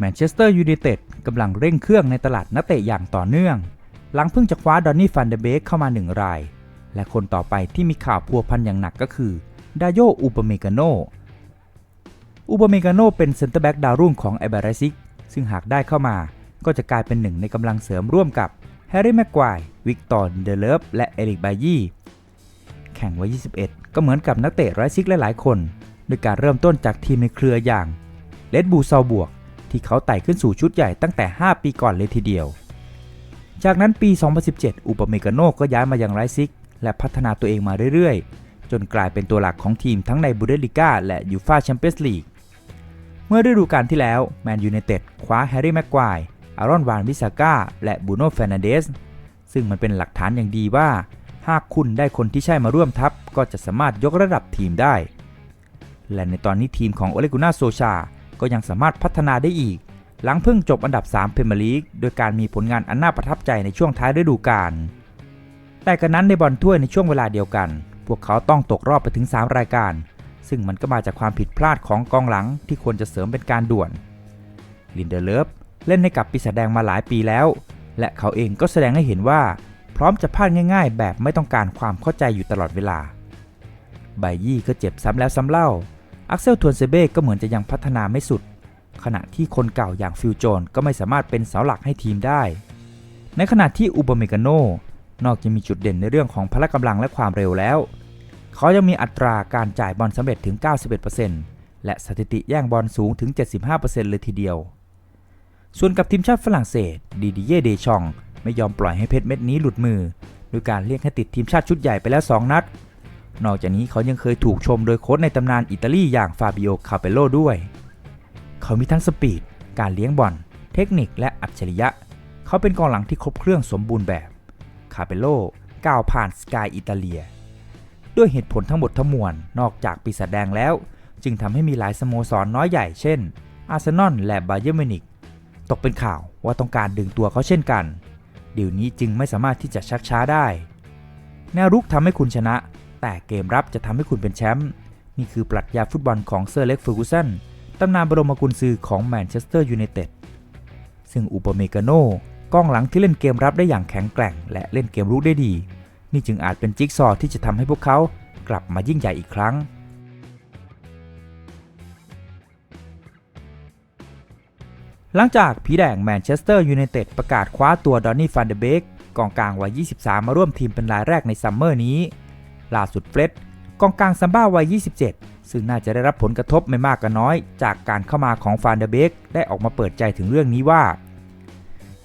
แมนเชสเตอร์ยูไนเต็ดกำลังเร่งเครื่องในตลาดนักเตะอย่างต่อเนื่อง หลังเพิ่งจะคว้าดอนนี่ฟันเดเบกเข้ามาหนึ่งราย และคนต่อไปที่มีข่าวพัวพันอย่างหนักก็คือดาโยอูปเมกาโนอูปเมกาโนเป็นเซนเตอร์แบ็กดาวรุ่งของไอเบรซิกซึ่งหากได้เข้ามาก็จะกลายเป็นหนึ่งในกำลังเสริมร่วมกับแฮร์รี่แม็กควายวิกตอร์เดเลฟและเอริกบายี่แข่งวัย21 ก็เหมือนกับนักเตะไรซิกหลายๆ คน โดยการเริ่มต้นจากทีมในเครืออย่างเลดบูซาบวก ที่เขาไต่ขึ้นสู่ชุดใหญ่ตั้งแต่ 5 ปีก่อนเลยทีเดียว จากนั้นปี 2017 อุปเมกาโนก็ย้ายมายังไรซิก และพัฒนาตัวเองมาเรื่อยๆ จนกลายเป็นตัวหลักของทีมทั้งในบูเดลิก้าและยูฟาแชมเปี้ยนส์ลีก เมื่อฤดูกาลที่แล้วแมนยูไนเต็ดคว้าแฮร์รี่แม็กควายอารอนวานวิสาก้าและบูโน่เฟรนันเดสซึ่งมันเป็นหลักฐานอย่างดีว่า หากคุณได้คนที่ใช่มาร่วมทัพ ก็จะสามารถยกระดับทีมได้ และในตอนนี้ทีมของโอเลกุน่าโซชา ก็ยังสามารถพัฒนาได้อีก หลังเพิ่งจบอันดับ 3 เพรเมลีกโดยการมีผลงานอันน่าประทับใจในช่วงท้ายฤดูกาลแต่กันนั้นในบอลถ้วยในช่วงเวลาเดียวกัน พวกเขาต้องตกรอบไปถึง 3 รายการ ซึ่งมันก็มาจากความผิดพลาดของกองหลังที่ควรจะเสริมเป็นการด่วน ลินเดเลฟเล่นให้กับปีศาจแดงมาหลายปีแล้ว และเขาเองก็แสดงให้เห็นว่า พร้อมจะพลาดง่าย ๆ แบบไม่ต้องการความเข้าใจอยู่ตลอดเวลา ไบยี่ก็เจ็บซ้ำแล้วซ้ำเล่า อักเซลทวนเซเบ้ก็เหมือนจะยังพัฒนาไม่สุด ขณะที่คนเก่าอย่างฟิลโจนก็ไม่สามารถเป็นเสาหลักให้ทีมได้ ในขณะที่อุปเมกาโนนอกจากมีจุดเด่นในเรื่องของพละกำลังและความเร็วแล้ว เขายังมีอัตราการจ่ายบอลสำเร็จถึง 91%และสถิติแย่งบอลสูงถึง 75%เลยทีเดียว ส่วนกับทีมชาติฝรั่งเศสดีดีเย่เดชอง ไม่ยอมปล่อยให้เพชรเม็ดนี้หลุดมือโดยการเรียกให้ติดทีมชาติชุดใหญ่ไปแล้ว 2 นัด นอกจากนี้เขายังเคยถูกชมโดยโค้ชในตำนานอิตาลีอย่างฟาบิโอ คาเปโลด้วย เขามีทั้งสปีด การเลี้ยงบอล เทคนิคและอัจฉริยะ เขาเป็นกองหลังที่ครบเครื่องสมบูรณ์แบบ คาเปโลก้าวผ่านสกายอิตาเลีย ด้วยเหตุผลทั้งหมดทั้งมวลนอกจากปีศาจแดงแล้ว จึงทำให้มีหลายสโมสรน้อยใหญ่เช่น อาร์เซนอลและบาเยอร์มิวนิกตกเป็นข่าวว่าต้องการดึงตัวเขาเช่นกันเดี๋ยวนี้จึงไม่สามารถที่จะชักช้าได้แนวรุกทำให้คุณชนะ แต่เกมรับจะทำให้คุณเป็นแชมป์นี่คือปรัชญาฟุตบอลของเซอร์เล็กเฟอร์กูสันตำนานบรมกุญซือของแมนเชสเตอร์ยูไนเต็ดซึ่งอุปเมกาโนกองหลังที่เล่นเกมรับได้อย่างแข็งแกร่ง และเล่นเกมรุกได้ดี นี่จึงอาจเป็นจิ๊กซอว์ที่จะทำให้พวกเขากลับมายิ่งใหญ่อีกครั้งหลังจากผีแดงแมนเชสเตอร์ยูไนเต็ดประกาศคว้าตัวดอนนี่ฟันเดเบกกองกลางวัย 23 มาร่วมทีมเป็นรายแรกในซัมเมอร์นี้ ล่าสุดเฟรดกองกลางซัมบ้าวัย 27 ซึ่งน่าจะได้รับผลกระทบไม่มากก็น้อย จากการเข้ามาของฟันเดเบกได้ออกมาเปิดใจถึงเรื่องนี้ว่า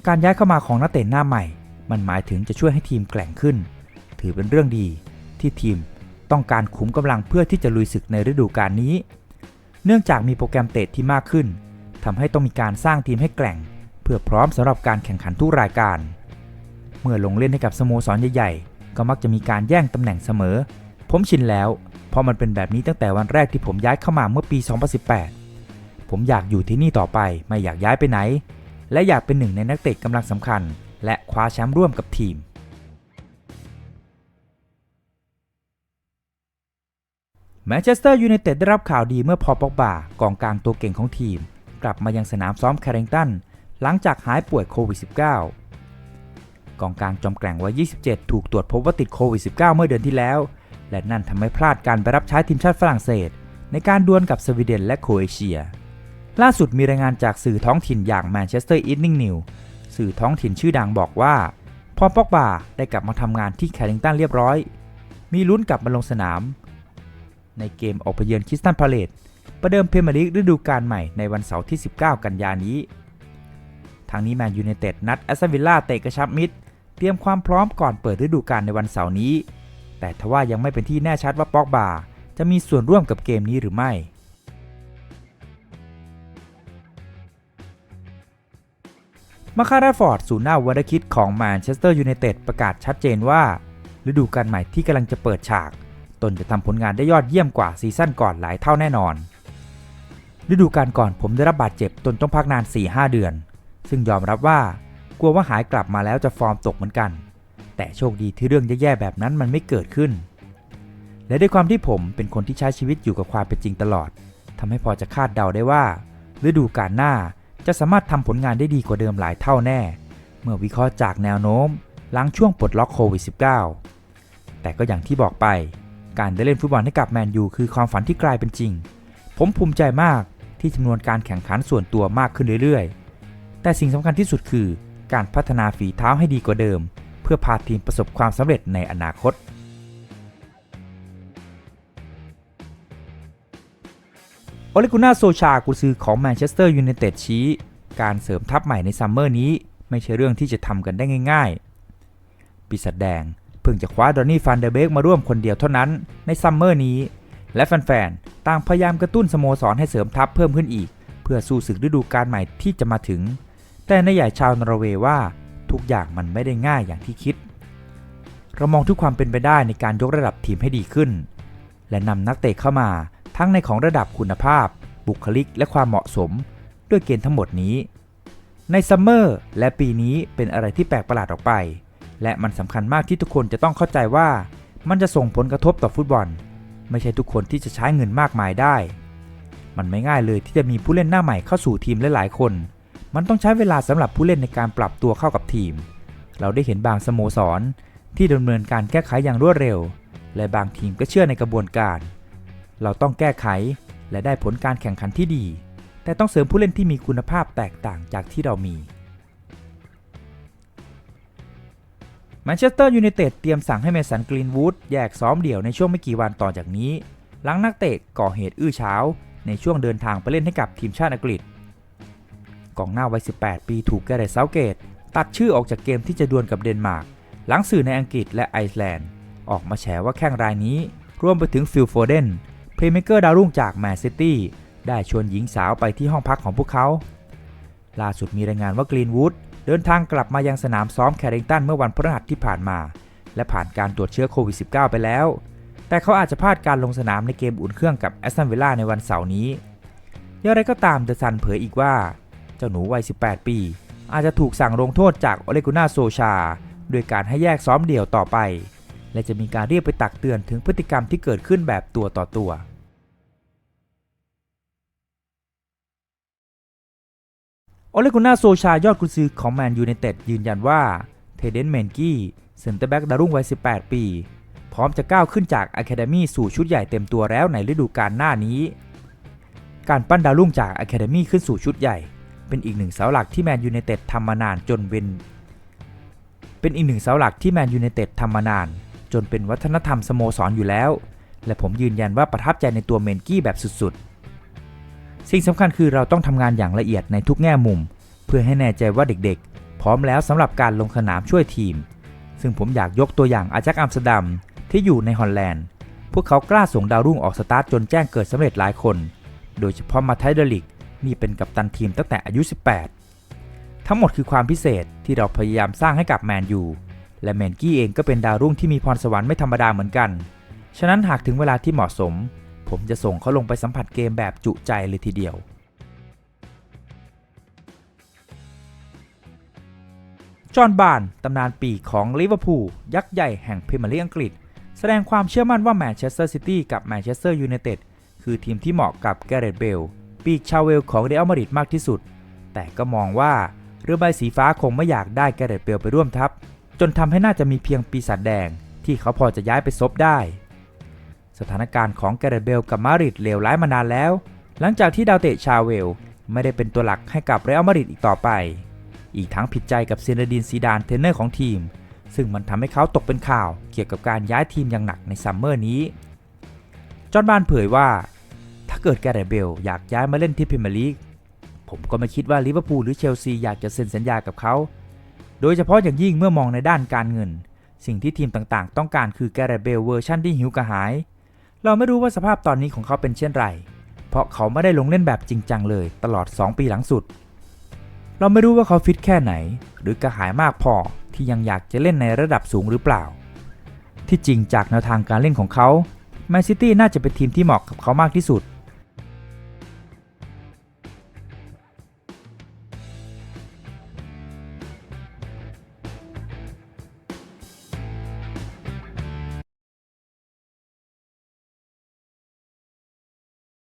การย้ายเข้ามาของนักเตะหน้าใหม่ มันหมายถึงจะช่วยให้ทีมแกร่งขึ้น ถือเป็นเรื่องดี ที่ทีมต้องการขุมกำลังเพื่อที่จะลุยศึกในฤดูกาลนี้ เนื่องจากมีโปรแกรมเตะที่มากขึ้นทำให้ต้องมีการสร้างทีมให้แกร่ง เพื่อพร้อมสำหรับการแข่งขันทุกรายการ เมื่อลงเล่นให้กับสโมสรใหญ่ๆ ก็มักจะมีการแย่งตำแหน่งเสมอ ผมชินแล้ว เพราะมันเป็นแบบนี้ตั้งแต่วันแรกที่ผมย้ายเข้ามาเมื่อปี 2018 ผมอยากอยู่ที่นี่ต่อไปไม่อยากย้ายไปไหน และอยากเป็นหนึ่งในนักเตะกำลังสำคัญ และคว้าแชมป์ร่วมกับทีม แมนเชสเตอร์ยูไนเต็ดได้รับข่าวดีเมื่อพอปอกบากองกลางตัวเก่งของทีม กลับมายังสนามซ้อมแคริงตันหลังจากหายป่วยโควิด -19 กองกลางจอมแกร่งวัย 27 ถูกตรวจพบว่าติดโควิด -19 เมื่อเดือนที่แล้ว และนั่นทำให้พลาดการไปรับใช้ทีมชาติฝรั่งเศส ในการดวลกับสวีเดนและโครเอเชีย ล่าสุดมีรายงานจากสื่อท้องถิ่นอย่างแมนเชสเตอร์อีฟนิ่งนิวสื่อท้องถิ่นชื่อดังบอกว่า พอปอกบาได้กลับมาทำงานที่แคริงตันเรียบร้อย มีลุ้นกลับมาลงสนาม ในเกมออกไปเยือนคริสตันพาเลตประเดิมเพรเมียร์ลีกฤดูกาลใหม่ในวันเสาร์ที่ 19 กันยานี้ทางนี้แมนยูไนเต็ดนัดแอสตันวิลล่าเตะกระชับมิตร เตรียมความพร้อมก่อนเปิดฤดูกาลในวันเสาร์นี้ แต่ทว่ายังไม่เป็นที่แน่ชัดว่าปอกบาจะมีส่วนร่วมกับเกมนี้หรือไม่มาคาราฟอร์ดศูนย์หน้าวัตคิดของแมนเชสเตอร์ยูไนเต็ดประกาศชัดเจนว่า ฤดูกาลใหม่ที่กำลังจะเปิดฉาก ตนจะทำผลงานได้ยอดเยี่ยมกว่าซีซั่นก่อนหลายเท่าแน่นอน ฤดูกาลก่อนผมได้รับบาดเจ็บตนต้องพักนาน 4-5 เดือน ซึ่งยอมรับว่า กลัวว่าหายกลับมาแล้วจะฟอร์มตกเหมือนกัน แต่โชคดีที่เรื่องแย่ๆแบบนั้นมันไม่เกิดขึ้น และด้วยความที่ผมเป็นคนที่ใช้ชีวิตอยู่กับความเป็นจริงตลอดทำให้พอจะคาดเดาได้ว่าฤดูกาลหน้าจะสามารถทำผลงานได้ดีกว่าเดิมหลายเท่าแน่ เมื่อวิเคราะห์จากแนวโน้มหลังช่วงปลดล็อกโควิด -19 แต่ก็อย่างที่บอกไป การได้เล่นฟุตบอลให้กับแมนยูคือความฝันที่กลายเป็นจริง ผมภูมิใจมากที่จำนวนการแข่งขันส่วนตัวมากขึ้นเรื่อยๆ แต่สิ่งสำคัญที่สุดคือ การพัฒนาฝีเท้าให้ดีกว่าเดิม เพื่อพาทีมประสบความสำเร็จในอนาคตโอเลกุน่าโซชากุซือของแมนเชสเตอร์ยูไนเต็ดชี้ การเสริมทัพใหม่ในซัมเมอร์นี้ ไม่ใช่เรื่องที่จะทำกันได้ง่าย ๆ ปีศาจแดงเพิ่งจะคว้าดอนนี่ฟันเดอร์เบกมาร่วมคนเดียวเท่านั้นในซัมเมอร์นี้ และแฟนๆ ต่างพยายามกระตุ้นสโมสรให้เสริมทัพเพิ่มขึ้นอีก เพื่อสู้ศึกฤดูกาลใหม่ที่จะมาถึง แต่ในใหญ่ชาวนอร์เวย์ว่าทุกอย่างมันไม่ได้ง่ายอย่างที่คิด เรามองทุกความเป็นไปได้ในการยกระดับทีมให้ดีขึ้น และนำนักเตะเข้ามาทั้งในของระดับคุณภาพ บุคลิกและความเหมาะสม ด้วยเกณฑ์ทั้งหมดนี้ ในซัมเมอร์และปีนี้เป็นอะไรที่แปลกประหลาดออกไป และมันสำคัญมากที่ทุกคนจะต้องเข้าใจว่ามันจะส่งผลกระทบต่อฟุตบอล ไม่ใช่ทุกคนที่จะใช้เงินมากมายได้ มันไม่ง่ายเลยที่จะมีผู้เล่นหน้าใหม่เข้าสู่ทีมหลายๆคน มันต้องใช้เวลาสำหรับผู้เล่นในการปรับตัวเข้ากับทีม เราได้เห็นบางสโมสร ที่ดำเนินการแก้ไขอย่างรวดเร็ว และบางทีมก็เชื่อในกระบวนการ เราต้องแก้ไขและได้ผลการแข่งขันที่ดี แต่ต้องเสริมผู้เล่นที่มีคุณภาพแตกต่างจากที่เรามีแมนเชสเตอร์ยูไนเต็ดเตรียมสั่งให้เมสันกรีนวูดแยกซ้อมเดี่ยวในช่วงไม่กี่วันต่อจากนี้ หลังนักเตะก่อเหตุอื้อเช้า ในช่วงเดินทางไปเล่นให้กับทีมชาติอังกฤษ กองหน้าวัย 18 ปีถูกแกเรตเซาเกต ตัดชื่อออกจากเกมที่จะดวลกับเดนมาร์ก หลังสื่อในอังกฤษและไอซ์แลนด์ ออกมาแฉว่าแข้งรายนี้ รวมไปถึงฟิลโฟเดน เพลย์เมเกอร์ดาวรุ่งจากแมนซิตี้ ได้ชวนหญิงสาวไปที่ห้องพักของพวกเขา ล่าสุดมีรายงานว่ากรีนวูดเดินทางกลับมายังสนามซ้อมแคริงตันเมื่อวันพฤหัสที่ผ่านมา และผ่านการตรวจเชื้อโควิด -19 ไปแล้ว แต่เขาอาจจะพลาดการลงสนามในเกมอุ่นเครื่องกับแอสตันวิลล่าในวันเสาร์นี้อย่างไรก็ตามเดอะซันเผยอีกว่า เจ้าหนูวัย 18 ปี อาจจะถูกสั่งลงโทษจากโอเลกุน่าโซชาโดยการให้แยกซ้อมเดี่ยวต่อไป และจะมีการเรียกไปตักเตือนถึงพฤติกรรมที่เกิดขึ้นแบบตัวต่อตัวโอเลกุน่าโซชายอดกุนซือของแมนยูไนเต็ดยืนยันว่าเทเดนเมนกี้เซนเตอร์แบ็กดารุ่งวัย 18 ปี พร้อมจะก้าวขึ้นจากอะคาเดมีสู่ชุดใหญ่เต็มตัวแล้วในฤดูกาลหน้านี้ การปั้นดาวรุ่งจากอะคาเดมีขึ้นสู่ชุดใหญ่ เป็นอีกหนึ่งเสาหลักที่แมนยูไนเต็ดทำมานานจนเป็นเป็นอีกหนึ่งเสาหลักที่แมนยูไนเต็ดทำมานาน จนเป็นวัฒนธรรมสโมสรอยู่แล้ว และผมยืนยันว่าประทับใจในตัวเมนกี้แบบสุดๆ สิ่งสำคัญคือเราต้องทำงานอย่างละเอียดในทุกแง่มุม เพื่อให้แน่ใจว่าเด็กๆ พร้อมแล้วสำหรับการลงสนามช่วยทีม ซึ่งผมอยากยกตัวอย่างอาจักอัมสเตอร์ดัมที่อยู่ในฮอลแลนด์ พวกเขากล้าส่งดาวรุ่งออกสตาร์ทจนแจ้งเกิดสำเร็จหลายคน โดยเฉพาะมาไทเดลิก นี่เป็นกัปตันทีมตั้งแต่อายุ 18 ทั้งหมดคือความพิเศษที่เราพยายามสร้างให้กับแมนยู และแมนกี้เองก็เป็นดาวรุ่งที่มีพรสวรรค์ไม่ธรรมดาเหมือนกัน ฉะนั้นหากถึงเวลาที่เหมาะสม ผมจะส่งเขาลงไปสัมผัสเกมแบบจุใจเลยทีเดียวจอห์นบานตำนานปีของลิเวอร์พูลยักษ์ใหญ่แห่งพรีเมียร์ลีกอังกฤษ แสดงความเชื่อมั่นว่าแมนเชสเตอร์ซิตี้กับแมนเชสเตอร์ยูไนเต็ดคือทีมที่เหมาะกับแกเรตเบล ปีกชาวเวลของเรอัลมาดริดมากที่สุด แต่ก็มองว่าเรือใบสีฟ้าคงไม่อยากได้แกเรตเบลไปร่วมทัพ จนทำให้น่าจะมีเพียงปีศาจแดง ที่เขาพอจะย้ายไปซบได้ สถานการณ์ของแกเรตเบลกับมาดริดเลวร้ายมานานแล้ว หลังจากที่ดาวเตะชาเวลไม่ได้เป็นตัวหลักให้กับเรอัลมาดริดอีกต่อไป อีกทั้งผิดใจกับเซนดินซีดานเทรนเนอร์ของทีม ซึ่งมันทำให้เขาตกเป็นข่าวเกี่ยวกับการย้ายทีมอย่างหนักในซัมเมอร์นี้ จอห์นบานเผยว่า เกิดแกเรตเบลอยากย้ายมาเล่นที่พรีเมียร์ลีก ผมก็ไม่คิดว่าลิเวอร์พูลหรือเชลซีอยากจะเซ็นสัญญากับเขา โดยเฉพาะอย่างยิ่งเมื่อมองในด้านการเงิน สิ่งที่ทีมต่างๆ ต้องการคือแกเรตเบลเวอร์ชันที่หิวกระหาย เราไม่รู้ว่าสภาพตอนนี้ของเขาเป็นเช่นไร เพราะเขาไม่ได้ลงเล่นแบบจริงจังเลย ตลอด 2 ปีหลังสุด เราไม่รู้ว่าเขาฟิตแค่ไหน หรือกระหายมากพอที่ยังอยากจะเล่นในระดับสูงหรือเปล่า ที่จริงจากแนวทางการเล่นของเขาแมนซิตี้น่าจะเป็นทีมที่เหมาะกับเขามากที่สุด